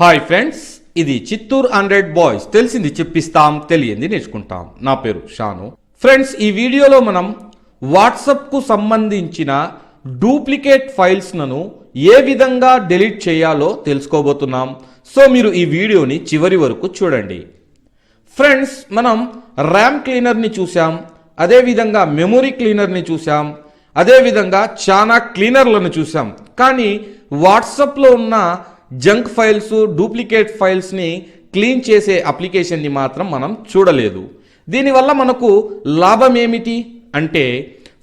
Hi friends ఇది Chittoor hundred boys. తెలిసింది చెప్పిస్తాం తెలియంది నేర్చుకుంటాం. నా పేరు షాను. ఫ్రెండ్స్ ఈ వీడియోలో మనం వాట్సప్కు సంబంధించిన డూప్లికేట్ ఫైల్స్లను ఏ విధంగా డెలీట్ చేయాలో తెలుసుకోబోతున్నాం. సో మీరు ఈ వీడియోని చివరి వరకు చూడండి. ఫ్రెండ్స్ మనం ర్యామ్ క్లీనర్ని చూసాం అదేవిధంగా మెమొరీ క్లీనర్ని చూసాం అదేవిధంగా చాలా క్లీనర్లను చూసాం కానీ వాట్సాప్లో ఉన్న జంక్ ఫైల్స్ డూప్లికేట్ ఫైల్స్ని క్లీన్ చేసే అప్లికేషన్ని మాత్రం మనం చూడలేదు. దీనివల్ల మనకు లాభం ఏమిటి అంటే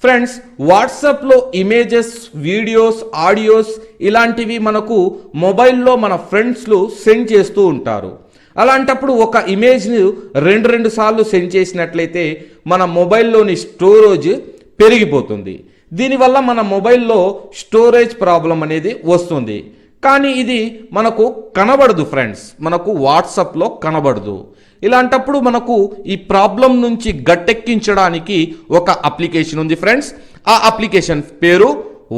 ఫ్రెండ్స్ వాట్సాప్లో ఇమేజెస్ వీడియోస్ ఆడియోస్ ఇలాంటివి మనకు మొబైల్లో మన ఫ్రెండ్స్లు సెండ్ చేస్తూ ఉంటారు. అలాంటప్పుడు ఒక ఇమేజ్ని రెండు రెండు సార్లు సెండ్ చేసినట్లయితే మన మొబైల్లోని స్టోరేజ్ పెరిగిపోతుంది. దీనివల్ల మన మొబైల్లో స్టోరేజ్ ప్రాబ్లం అనేది వస్తుంది. కానీ ఇది మనకు కనబడదు ఫ్రెండ్స్ మనకు వాట్సాప్లో కనబడదు. ఇలాంటప్పుడు మనకు ఈ ప్రాబ్లం నుంచి గట్టెక్కించడానికి ఒక అప్లికేషన్ ఉంది ఫ్రెండ్స్ ఆ అప్లికేషన్ పేరు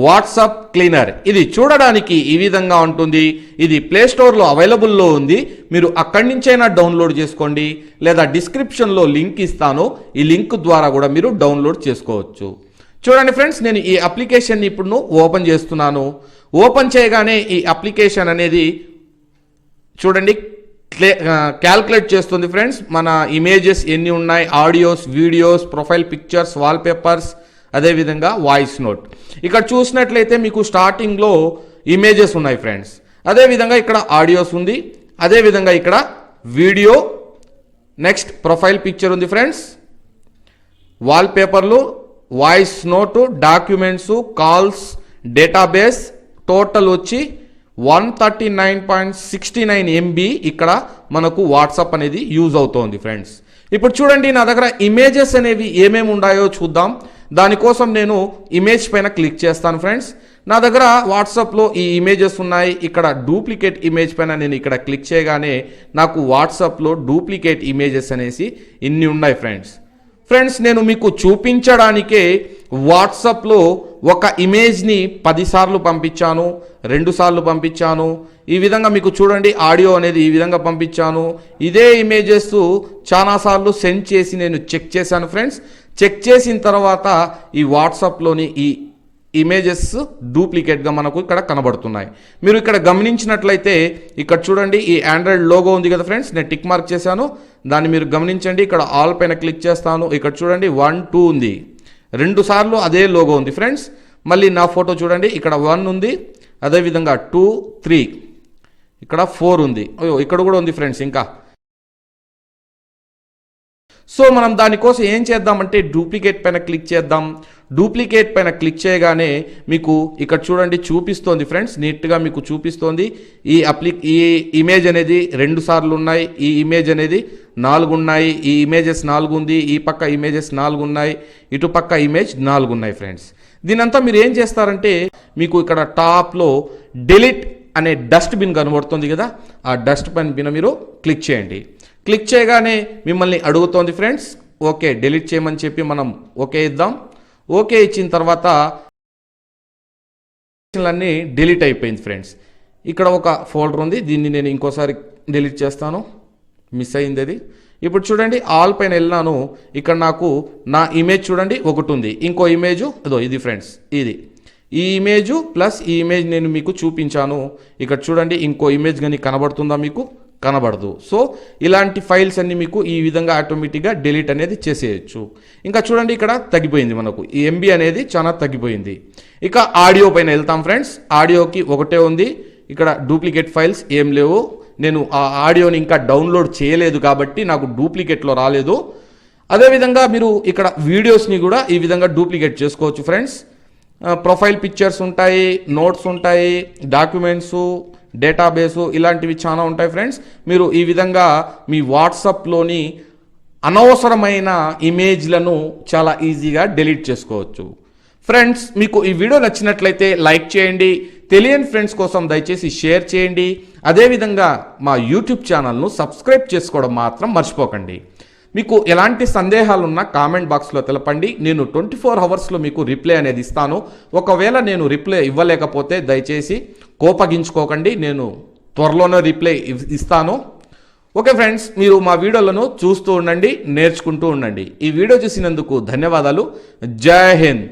వాట్సాప్ క్లీనర్ ఇది చూడడానికి ఈ విధంగా ఉంటుంది. ఇది ప్లే స్టోర్లో అవైలబుల్లో ఉంది. మీరు అక్కడి నుంచైనా డౌన్లోడ్ చేసుకోండి. లేదా డిస్క్రిప్షన్లో లింక్ ఇస్తాను. ఈ లింక్ ద్వారా కూడా మీరు డౌన్లోడ్ చేసుకోవచ్చు. చూడండి ఫ్రెండ్స్ నేను ఈ అప్లికేషన్ ఇప్పుడు ఓపెన్ చేస్తున్నాను. ఓపెన్ చేయగానే ఈ అప్లికేషన్ అనేది చూడండి క్లే క్యాల్కులేట్ చేస్తుంది ఫ్రెండ్స్. మన ఇమేజెస్ ఎన్ని ఉన్నాయి? Audios videos profile pictures wallpapers అదేవిధంగా వాయిస్ నోట్. ఇక్కడ చూసినట్లయితే మీకు స్టార్టింగ్లో ఇమేజెస్ ఉన్నాయి ఫ్రెండ్స్. అదేవిధంగా ఇక్కడ ఆడియోస్ ఉంది. అదేవిధంగా ఇక్కడ వీడియో నెక్స్ట్ ప్రొఫైల్ పిక్చర్ ఉంది friends. వాల్పేపర్లు voice note documents calls database total వచ్చి one thirty nine point sixty nine MB ఇక్కడ మనకు వాట్సాప్ అనేది యూజ్ అవుతోంది ఫ్రెండ్స్. ఇప్పుడు చూడండి నా దగ్గర ఇమేజెస్ అనేవి ఏమేమి ఉన్నాయో చూద్దాం. దానికోసం నేను ఇమేజ్ పైన క్లిక్ చేస్తాను ఫ్రెండ్స్. నా దగ్గర వాట్సాప్లో ఈ ఇమేజెస్ ఉన్నాయి. ఇక్కడ డూప్లికేట్ ఇమేజ్ పైన నేను ఇక్కడ క్లిక్ చేయగానే నాకు వాట్సాప్లో డూప్లికేట్ ఇమేజెస్ అనేసి ఇన్ని ఉన్నాయి ఫ్రెండ్స్. ఫ్రెండ్స్ నేను మీకు చూపించడానికే వాట్సాప్లో ఒక ఇమేజ్ని పదిసార్లు పంపించాను రెండు సార్లు పంపించాను. ఈ విధంగా మీకు చూడండి ఆడియో అనేది ఈ విధంగా పంపించాను. ఇదే ఇమేజెస్ చాలాసార్లు సెండ్ చేసి నేను చెక్ చేశాను ఫ్రెండ్స్ చెక్ చేసిన తర్వాత ఈ వాట్సాప్లోని ఈ ఇమేజెస్ డూప్లికేట్గా మనకు ఇక్కడ కనబడుతున్నాయి. మీరు ఇక్కడ గమనించినట్లయితే ఇక్కడ చూడండి ఈ ఆండ్రాయిడ్ లోగో ఉంది కదా ఫ్రెండ్స్ నేను టిక్ మార్క్ చేశాను. దాన్ని మీరు గమనించండి ఇక్కడ ఆల్ పైన క్లిక్ చేస్తాను. ఇక్కడ చూడండి వన్ టూ ఉంది. రెండు సార్లు అదే లోగో ఉంది ఫ్రెండ్స్. మళ్ళీ నా ఫోటో చూడండి ఇక్కడ వన్ ఉంది. అదేవిధంగా టూ త్రీ ఇక్కడ ఫోర్ ఉంది. అయ్యో ఇక్కడ కూడా ఉంది ఫ్రెండ్స్ ఇంకా. సో మనం దానికోసం ఏం చేద్దామంటే డూప్లికేట్ పైన క్లిక్ చేద్దాం. డూప్లికేట్ పైన క్లిక్ చేయగానే మీకు ఇక్కడ చూడండి చూపిస్తోంది ఫ్రెండ్స్ నీట్గా మీకు చూపిస్తోంది. ఈ అప్లి ఈ ఇమేజ్ అనేది రెండు సార్లు ఉన్నాయి ఈ ఇమేజ్ అనేది నాలుగు ఉన్నాయి ఈ ఇమేజెస్ నాలుగు ఉంది ఈ పక్క ఇమేజెస్ నాలుగు ఉన్నాయి ఇటు పక్క ఇమేజ్ నాలుగు ఉన్నాయి ఫ్రెండ్స్. దీనంతా మీరు ఏం చేస్తారంటే మీకు ఇక్కడ టాప్లో డెలిట్ అనే డస్ట్బిన్ కనబడుతుంది కదా ఆ డస్ట్బిన్ పైన మీరు క్లిక్ చేయండి. క్లిక్ చేయగానే మిమ్మల్ని అడుగుతోంది ఫ్రెండ్స్ ఓకే డిలీట్ చేయమని చెప్పి మనం ఓకే ఇద్దాం. ఓకే ఇచ్చిన తర్వాత అన్నీ డిలీట్ అయిపోయింది ఫ్రెండ్స్. ఇక్కడ ఒక ఫోల్డర్ ఉంది దీన్ని నేను ఇంకోసారి డిలీట్ చేస్తాను. మిస్ అయింది అది. ఇప్పుడు చూడండి ఆల్ పైన వెళ్ళినాను. ఇక్కడ నాకు నా ఇమేజ్ చూడండి ఒకటి ఉంది. ఇంకో ఇమేజ్ అదో ఇది ఫ్రెండ్స్ ఇది. ఈ ఇమేజ్ ప్లస్ ఈ ఇమేజ్ నేను మీకు చూపించాను. ఇక్కడ చూడండి ఇంకో ఇమేజ్ కానీ కనబడుతుందా మీకు? కనబడదు. సో ఇలాంటి ఫైల్స్ అన్ని మీకు ఈ విధంగా ఆటోమేటిక్గా డిలీట్ అనేది చేసేయచ్చు. ఇంకా చూడండి ఇక్కడ తగ్గిపోయింది మనకు. ఈ ఎంబీ అనేది చాలా తగ్గిపోయింది. ఇక ఆడియో పైన వెళ్తాం ఫ్రెండ్స్. ఆడియోకి ఒకటే ఉంది. ఇక్కడ డూప్లికేట్ ఫైల్స్ ఏం లేవు. నేను ఆ ఆడియోని ఇంకా డౌన్లోడ్ చేయలేదు కాబట్టి నాకు డూప్లికేట్లో రాలేదు. అదేవిధంగా మీరు ఇక్కడ వీడియోస్ని కూడా ఈ విధంగా డూప్లికేట్ చేసుకోవచ్చు ఫ్రెండ్స్. ప్రొఫైల్ పిక్చర్స్ ఉంటాయి నోట్స్ ఉంటాయి డాక్యుమెంట్స్ డేటాబేసు ఇలాంటివి చాలా ఉంటాయి ఫ్రెండ్స్. మీరు ఈ విధంగా మీ వాట్సాప్లోని అనవసరమైన ఇమేజ్లను చాలా ఈజీగా డిలీట్ చేసుకోవచ్చు. ఫ్రెండ్స్ మీకు ఈ వీడియో నచ్చినట్లయితే లైక్ చేయండి. తెలియని ఫ్రెండ్స్ కోసం దయచేసి షేర్ చేయండి. అదేవిధంగా మా యూట్యూబ్ ఛానల్ను సబ్స్క్రైబ్ చేసుకోవడం మాత్రం మర్చిపోకండి. మీకు ఎలాంటి సందేహాలున్నా కామెంట్ బాక్స్లో తెలపండి. నేను ట్వంటీ ఫోర్ అవర్స్లో మీకు రిప్లై అనేది ఇస్తాను. ఒకవేళ నేను రిప్లై ఇవ్వలేకపోతే దయచేసి కోపగించుకోకండి. నేను త్వరలోనే రిప్లై ఇస్తాను. ఓకే ఫ్రెండ్స్ మీరు మా వీడియోలను చూస్తూ ఉండండి నేర్చుకుంటూ ఉండండి. ఈ వీడియో చూసినందుకు ధన్యవాదాలు. జై హింద్.